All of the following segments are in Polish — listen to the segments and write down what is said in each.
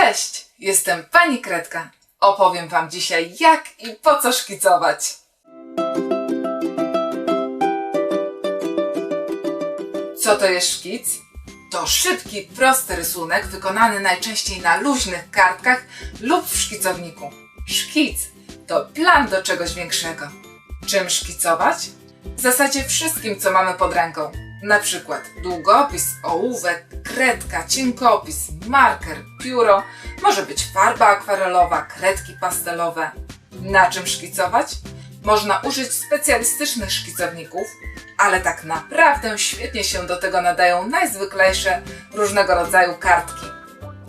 Cześć, jestem pani Kredka. Opowiem wam dzisiaj jak i po co szkicować. Co to jest szkic? To szybki, prosty rysunek wykonany najczęściej na luźnych kartkach lub w szkicowniku. Szkic to plan do czegoś większego. Czym szkicować? W zasadzie wszystkim, co mamy pod ręką. Na przykład długopis, ołówek, kredka, cienkopis, marker, pióro, może być farba akwarelowa, kredki pastelowe. Na czym szkicować? Można użyć specjalistycznych szkicowników, ale tak naprawdę świetnie się do tego nadają najzwyklejsze różnego rodzaju kartki.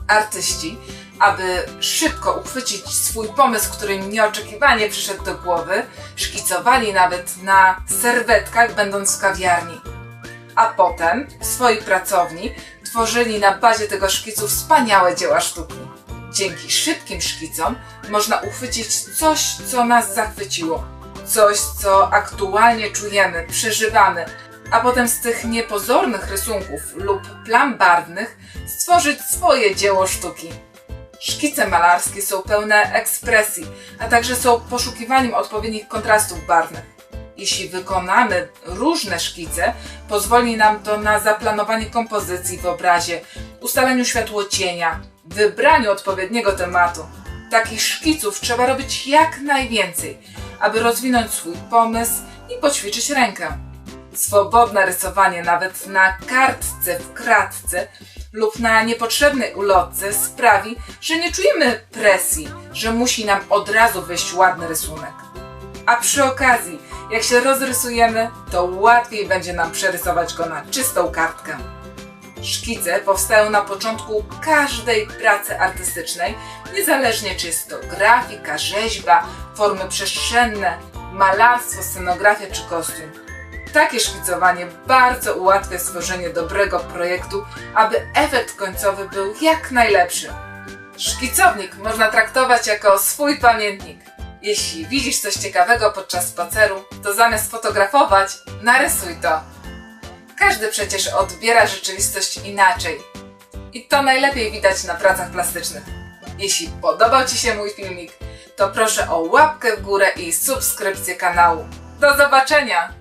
Artyści, aby szybko uchwycić swój pomysł, który im nieoczekiwanie przyszedł do głowy, szkicowali nawet na serwetkach, będąc w kawiarni. A potem w swojej pracowni tworzyli na bazie tego szkicu wspaniałe dzieła sztuki. Dzięki szybkim szkicom można uchwycić coś, co nas zachwyciło, coś, co aktualnie czujemy, przeżywamy, a potem z tych niepozornych rysunków lub plam barwnych stworzyć swoje dzieło sztuki. Szkice malarskie są pełne ekspresji, a także są poszukiwaniem odpowiednich kontrastów barwnych. Jeśli wykonamy różne szkice, pozwoli nam to na zaplanowanie kompozycji w obrazie, ustaleniu światłocienia, wybraniu odpowiedniego tematu. Takich szkiców trzeba robić jak najwięcej, aby rozwinąć swój pomysł i poćwiczyć rękę. Swobodne rysowanie nawet na kartce w kratce lub na niepotrzebnej ulotce sprawi, że nie czujemy presji, że musi nam od razu wyjść ładny rysunek. A przy okazji, jak się rozrysujemy, to łatwiej będzie nam przerysować go na czystą kartkę. Szkice powstają na początku każdej pracy artystycznej, niezależnie czy jest to grafika, rzeźba, formy przestrzenne, malarstwo, scenografia czy kostium. Takie szkicowanie bardzo ułatwia stworzenie dobrego projektu, aby efekt końcowy był jak najlepszy. Szkicownik można traktować jako swój pamiętnik. Jeśli widzisz coś ciekawego podczas spaceru, to zamiast fotografować, narysuj to. Każdy przecież odbiera rzeczywistość inaczej. I to najlepiej widać na pracach plastycznych. Jeśli podobał Ci się mój filmik, to proszę o łapkę w górę i subskrypcję kanału. Do zobaczenia!